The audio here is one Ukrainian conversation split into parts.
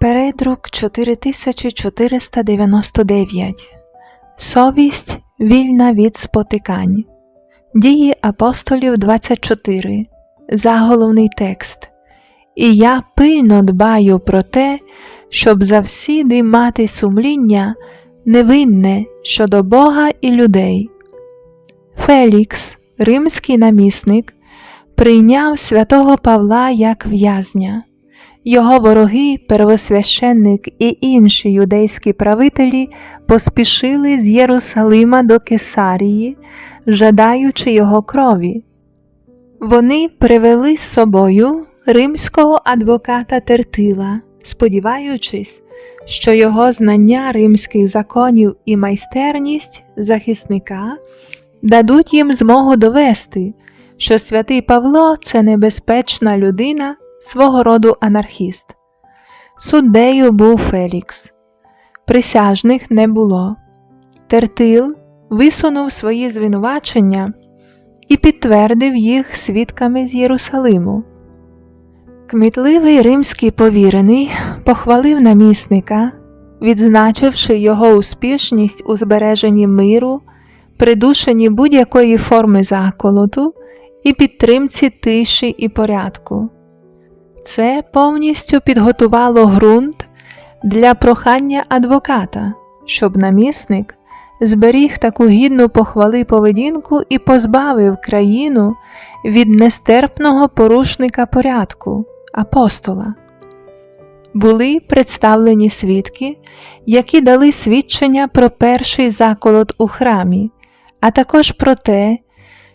Передрук 4499 Совість вільна від спотикань. Дії апостолів 24. Заголовний текст. І я пильно дбаю про те, щоб завсіди мати сумління невинне щодо Бога і людей. Фелікс, римський намісник, прийняв святого Павла як в'язня. Його вороги, первосвященник і інші юдейські правителі поспішили з Єрусалима до Кесарії, жадаючи його крові. Вони привели з собою римського адвоката Тертила, сподіваючись, що його знання римських законів і майстерність захисника дадуть їм змогу довести, що святий Павло це небезпечна людина свого роду анархіст. Суддею був Фелікс. Присяжних не було. Тертил висунув свої звинувачення і підтвердив їх свідками з Єрусалиму. Кмітливий римський повірений похвалив намісника, відзначивши його успішність у збереженні миру, придушенні будь-якої форми заколоту і підтримці тиші і порядку. Це повністю підготувало ґрунт для прохання адвоката, щоб намісник зберіг таку гідну похвали поведінку і позбавив країну від нестерпного порушника порядку апостола. Були представлені свідки, які дали свідчення про перший заколот у храмі, а також про те,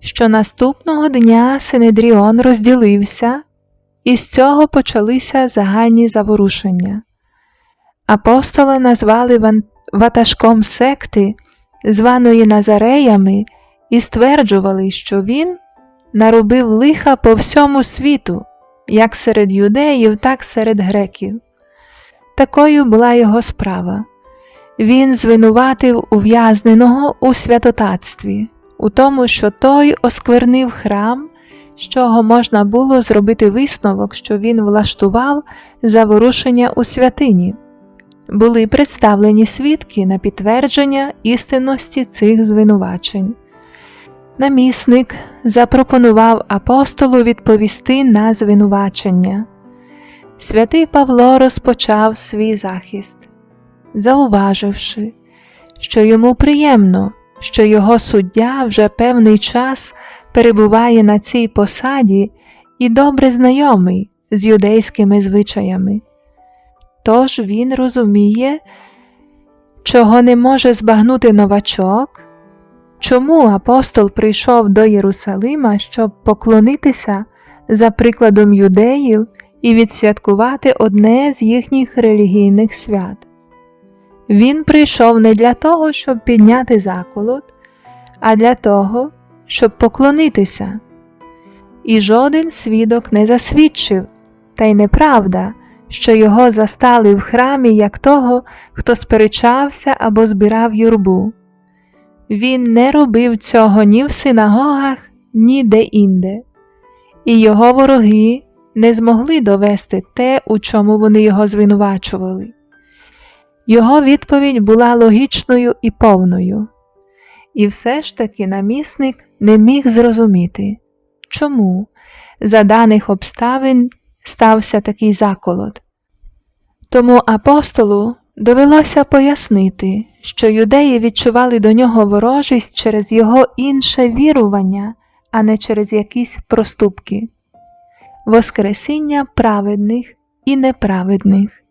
що наступного дня Синедріон розділився і з цього почалися загальні заворушення. Апостоли назвали ватажком секти, званої Назареями, і стверджували, що він наробив лиха по всьому світу, як серед юдеїв, так серед греків. Такою була його справа. Він звинуватив ув'язненого у святотатстві, у тому, що той осквернив храм з чого можна було зробити висновок, що він влаштував заворушення у святині. Були представлені свідки на підтвердження істинності цих звинувачень. Намісник запропонував апостолу відповісти на звинувачення. Святий Павло розпочав свій захист, зауваживши, що йому приємно, що його суддя вже певний час перебуває на цій посаді і добре знайомий з юдейськими звичаями. Тож він розуміє, чого не може збагнути новачок, чому апостол прийшов до Єрусалима, щоб поклонитися за прикладом юдеїв і відсвяткувати одне з їхніх релігійних свят. Він прийшов не для того, щоб підняти заколот, а для того, щоб поклонитися. І жоден свідок не засвідчив, та й неправда, що його застали в храмі як того, хто сперечався або збирав юрбу. Він не робив цього ні в синагогах, ні де-інде, і його вороги не змогли довести те, у чому вони його звинувачували. Його відповідь була логічною і повною. І все ж таки намісник не міг зрозуміти, чому за даних обставин стався такий заколот. Тому апостолу довелося пояснити, що юдеї відчували до нього ворожість через його інше вірування, а не через якісь проступки, Воскресіння праведних і неправедних.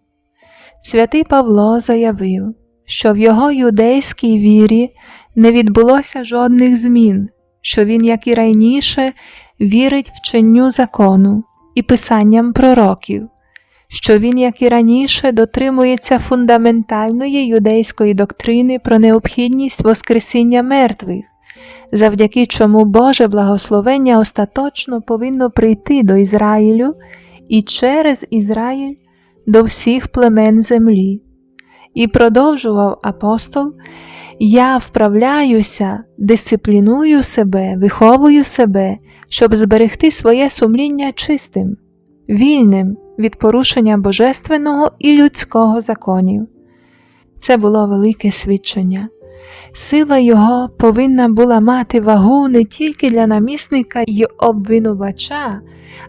Святий Павло заявив, що в його юдейській вірі не відбулося жодних змін, що він, як і раніше, вірить вченню закону і писанням пророків, що він, як і раніше, дотримується фундаментальної юдейської доктрини про необхідність Воскресіння мертвих, завдяки чому Боже благословення остаточно повинно прийти до Ізраїлю і через Ізраїль до всіх племен землі. І продовжував апостол, я вправляюся, дисципліную себе, виховую себе, щоб зберегти своє сумління чистим, вільним від порушення божественного і людського законів. Це було велике свідчення. Сила його повинна була мати вагу не тільки для намісника й обвинувача,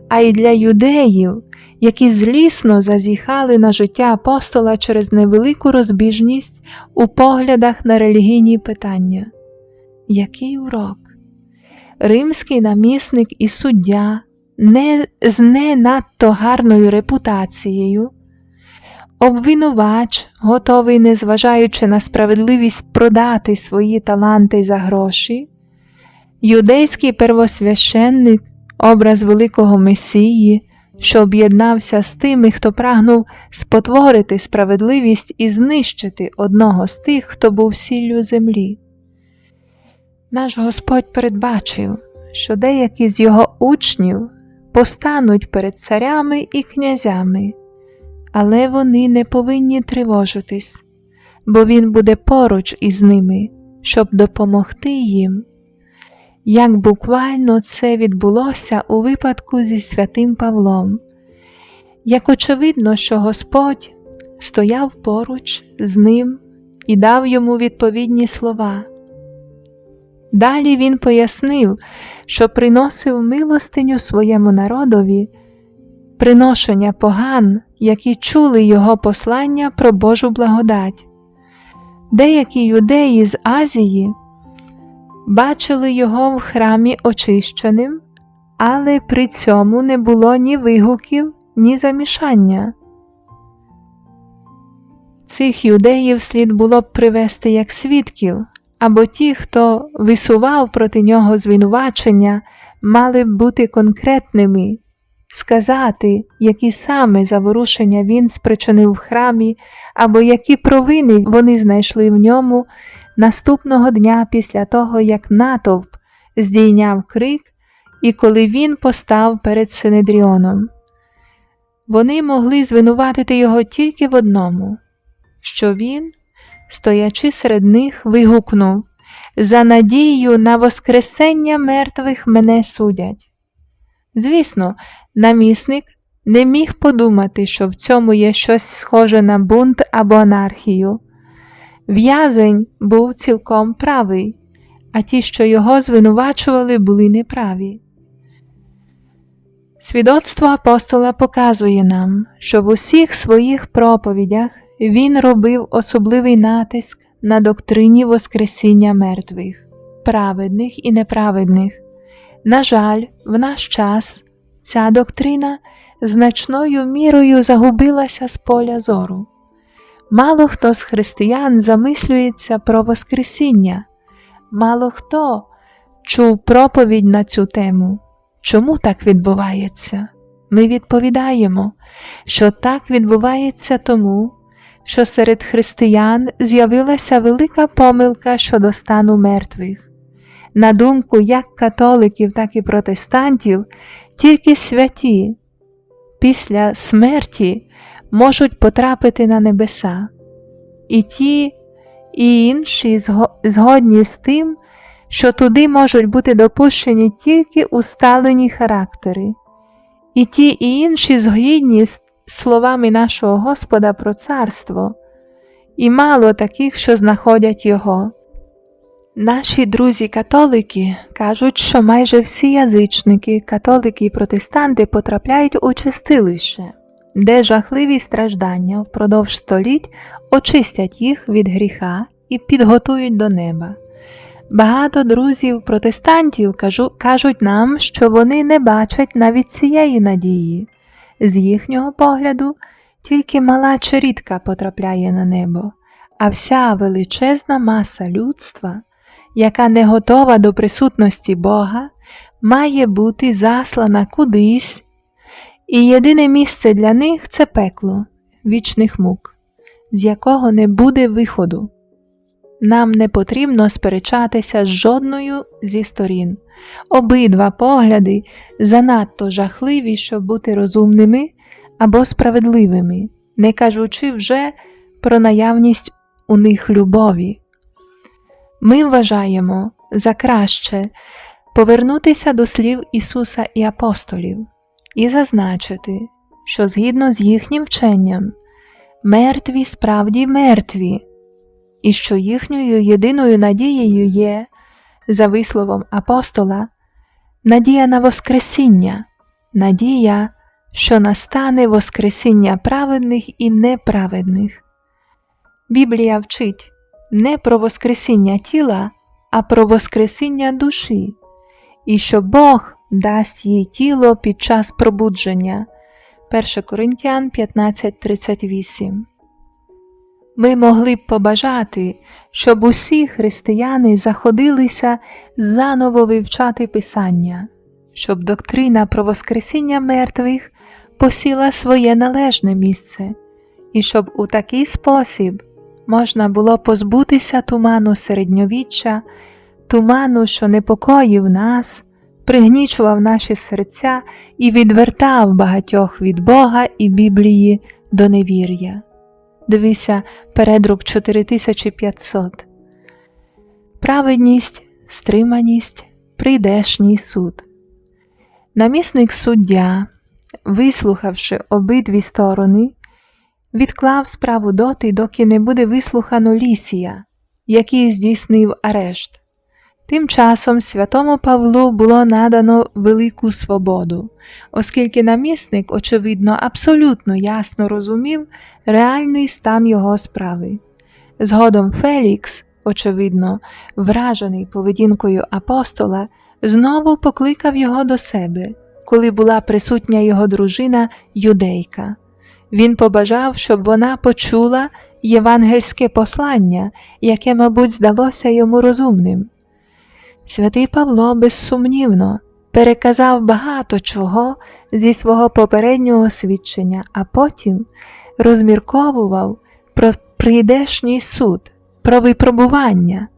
а й для юдеїв, які злісно зазіхали на життя апостола через невелику розбіжність у поглядах на релігійні питання. Який урок? Римський намісник і суддя не з не надто гарною репутацією, обвинувач, готовий, незважаючи на справедливість продати свої таланти за гроші, юдейський первосвященник, образ великого Месії, що об'єднався з тими, хто прагнув спотворити справедливість і знищити одного з тих, хто був сіллю землі. Наш Господь передбачив, що деякі з його учнів постануть перед царями і князями, але вони не повинні тривожитись, бо Він буде поруч із ними, щоб допомогти їм. Як буквально це відбулося у випадку зі святим Павлом, як очевидно, що Господь стояв поруч з ним і дав йому відповідні слова. Далі він пояснив, що приносив милостиню своєму народові, приношення поган, які чули його послання про Божу благодать. Деякі юдеї з Азії бачили його в храмі очищеним, але при цьому не було ні вигуків, ні замішання. Цих юдеїв слід було б привести як свідків, або ті, хто висував проти нього звинувачення, мали б бути конкретними, сказати, які саме заворушення він спричинив в храмі, або які провини вони знайшли в ньому наступного дня після того, як натовп здійняв крик, і коли він постав перед Синедріоном. Вони могли звинуватити його тільки в одному, що він стоячи серед них, вигукнув За надією на Воскресення мертвих мене судять. Звісно, намісник не міг подумати, що в цьому є щось схоже на бунт або анархію. В'язень був цілком правий, а ті, що його звинувачували, були неправі. Свідоцтво апостола показує нам, що в усіх своїх проповідях він робив особливий натиск на доктрині Воскресіння мертвих, праведних і неправедних. На жаль, в наш час ця доктрина значною мірою загубилася з поля зору. Мало хто з християн замислюється про Воскресіння, мало хто чув проповідь на цю тему. Чому так відбувається? Ми відповідаємо, що так відбувається тому, що серед християн з'явилася велика помилка щодо стану мертвих. На думку як католиків, так і протестантів, тільки святі після смерті можуть потрапити на небеса, і ті, і інші згодні з тим, що туди можуть бути допущені тільки усталені характери, і ті і інші згідні з словами нашого Господа про царство, і мало таких, що знаходять Його. Наші друзі-католики кажуть, що майже всі язичники, католики і протестанти потрапляють у чистилище, де жахливі страждання впродовж століть очистять їх від гріха і підготують до неба. Багато друзів протестантів кажуть нам, що вони не бачать навіть цієї надії. З їхнього погляду, тільки мала черідка потрапляє на небо, а вся величезна маса людства, яка не готова до присутності Бога, має бути заслана кудись, і єдине місце для них це пекло вічних мук, з якого не буде виходу. Нам не потрібно сперечатися з жодною зі сторін. Обидва погляди занадто жахливі, щоб бути розумними або справедливими, не кажучи вже про наявність у них любові. Ми вважаємо за краще повернутися до слів Ісуса і апостолів і зазначити, що згідно з їхнім вченням мертві справді мертві, і що їхньою єдиною надією є, за висловом апостола, надія на Воскресіння, надія, що настане Воскресіння праведних і неправедних. Біблія вчить не про Воскресіння тіла, а про Воскресіння душі, і що Бог дасть їй тіло під час пробудження. 1 Коринтян 15:38 Ми могли б побажати, щоб усі християни заходилися заново вивчати Писання, щоб доктрина про Воскресіння мертвих посіла своє належне місце, і щоб у такий спосіб можна було позбутися туману середньовіччя, туману, що непокоїв нас, пригнічував наші серця і відвертав багатьох від Бога і Біблії до невір'я. Дивися, передрук 4500. Праведність, стриманість, прийдешній суд. Намісник суддя, вислухавши обидві сторони, відклав справу доти, доки не буде вислухано Лісія, який здійснив арешт. Тим часом святому Павлу було надано велику свободу, оскільки намісник, очевидно, абсолютно ясно розумів реальний стан його справи. Згодом Фелікс, очевидно, вражений поведінкою апостола, знову покликав його до себе, коли була присутня його дружина юдейка. Він побажав, щоб вона почула євангельське послання, яке, мабуть, здалося йому розумним. Святий Павло безсумнівно переказав багато чого зі свого попереднього свідчення, а потім розмірковував про прийдешній суд, про випробування,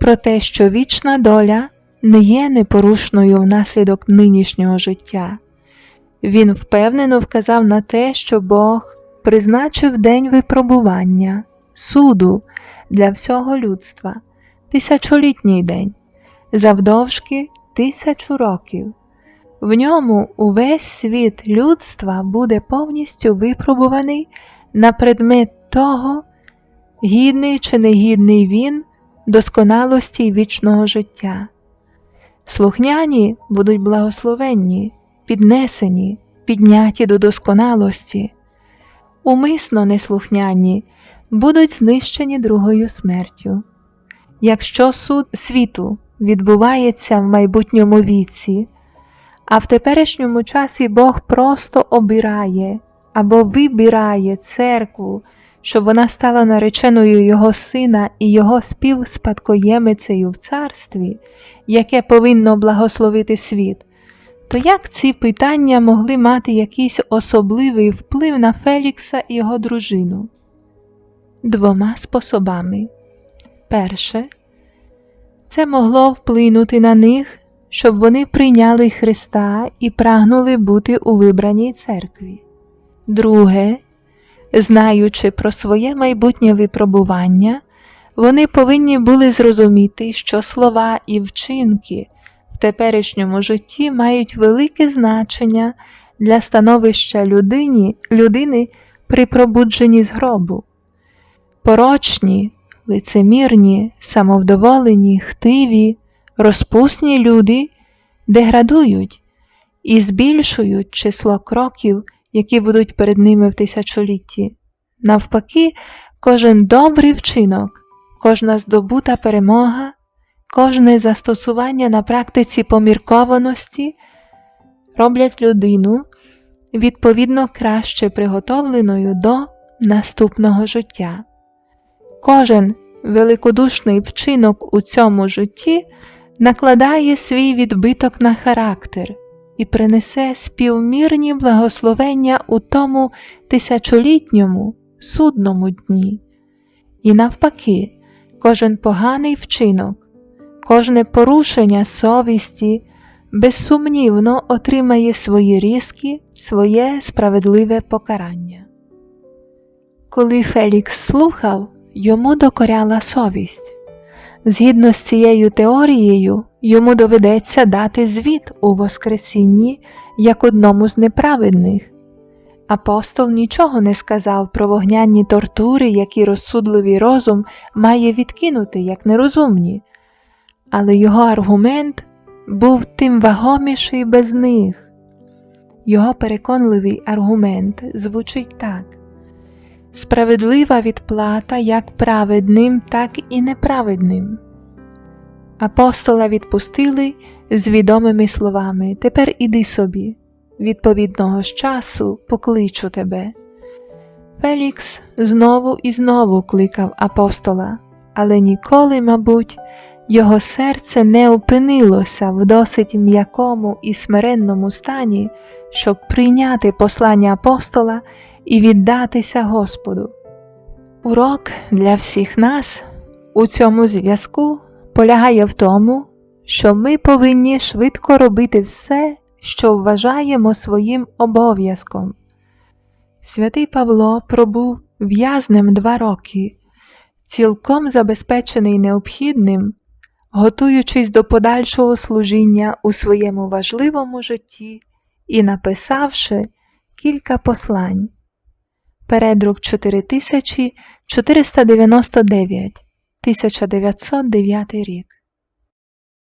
про те, що вічна доля не є непорушною внаслідок нинішнього життя. Він впевнено вказав на те, що Бог призначив день випробування, суду для всього людства, тисячолітній день завдовжки тисячу років. В ньому увесь світ людства буде повністю випробуваний на предмет того, гідний чи негідний він досконалості вічного життя. Слухняні будуть благословенні, піднесені, підняті до досконалості, умисно неслухняні будуть знищені другою смертю. Якщо суд світу відбувається в майбутньому віці, а в теперішньому часі Бог просто обирає або вибирає церкву, щоб вона стала нареченою Його Сина і Його співспадкоємицею в царстві, яке повинно благословити світ, то як ці питання могли мати якийсь особливий вплив на Фелікса і його дружину? Двома способами. Перше, це могло вплинути на них, щоб вони прийняли Христа і прагнули бути у вибраній церкві. Друге, знаючи про своє майбутнє випробування, вони повинні були зрозуміти, що слова і вчинки в теперішньому житті мають велике значення для становища людині, людини при пробудженні з гробу. Порочні, лицемірні, самовдоволені, хтиві, розпусні люди деградують і збільшують число кроків, які будуть перед ними в тисячолітті. Навпаки, кожен добрий вчинок, кожна здобута перемога, кожне застосування на практиці поміркованості роблять людину відповідно краще приготовленою до наступного життя. Кожен великодушний вчинок у цьому житті накладає свій відбиток на характер і принесе співмірні благословення у тому тисячолітньому судному дні. І навпаки, кожен поганий вчинок, кожне порушення совісті безсумнівно отримає свої різкі, своє справедливе покарання. Коли Фелікс слухав, йому докоряла совість. Згідно з цією теорією, йому доведеться дати звіт у Воскресінні як одному з неправедних. Апостол нічого не сказав про вогняні тортури, які розсудливий розум має відкинути як нерозумні, але його аргумент був тим вагоміший без них. Його переконливий аргумент звучить так: справедлива відплата як праведним, так і неправедним. Апостола відпустили з відомими словами Тепер іди собі, відповідного ж часу покличу тебе. Фелікс знову і знову кликав апостола, але ніколи, мабуть, його серце не опинилося в досить м'якому і смиренному стані, щоб прийняти послання апостола і віддатися Господу. Урок для всіх нас у цьому зв'язку полягає в тому, що ми повинні швидко робити все, що вважаємо своїм обов'язком. Святий Павло пробув в'язнем два роки, цілком забезпечений необхідним, готуючись до подальшого служіння у своєму важливому житті і написавши кілька послань. Передрук 4499, 1909 рік.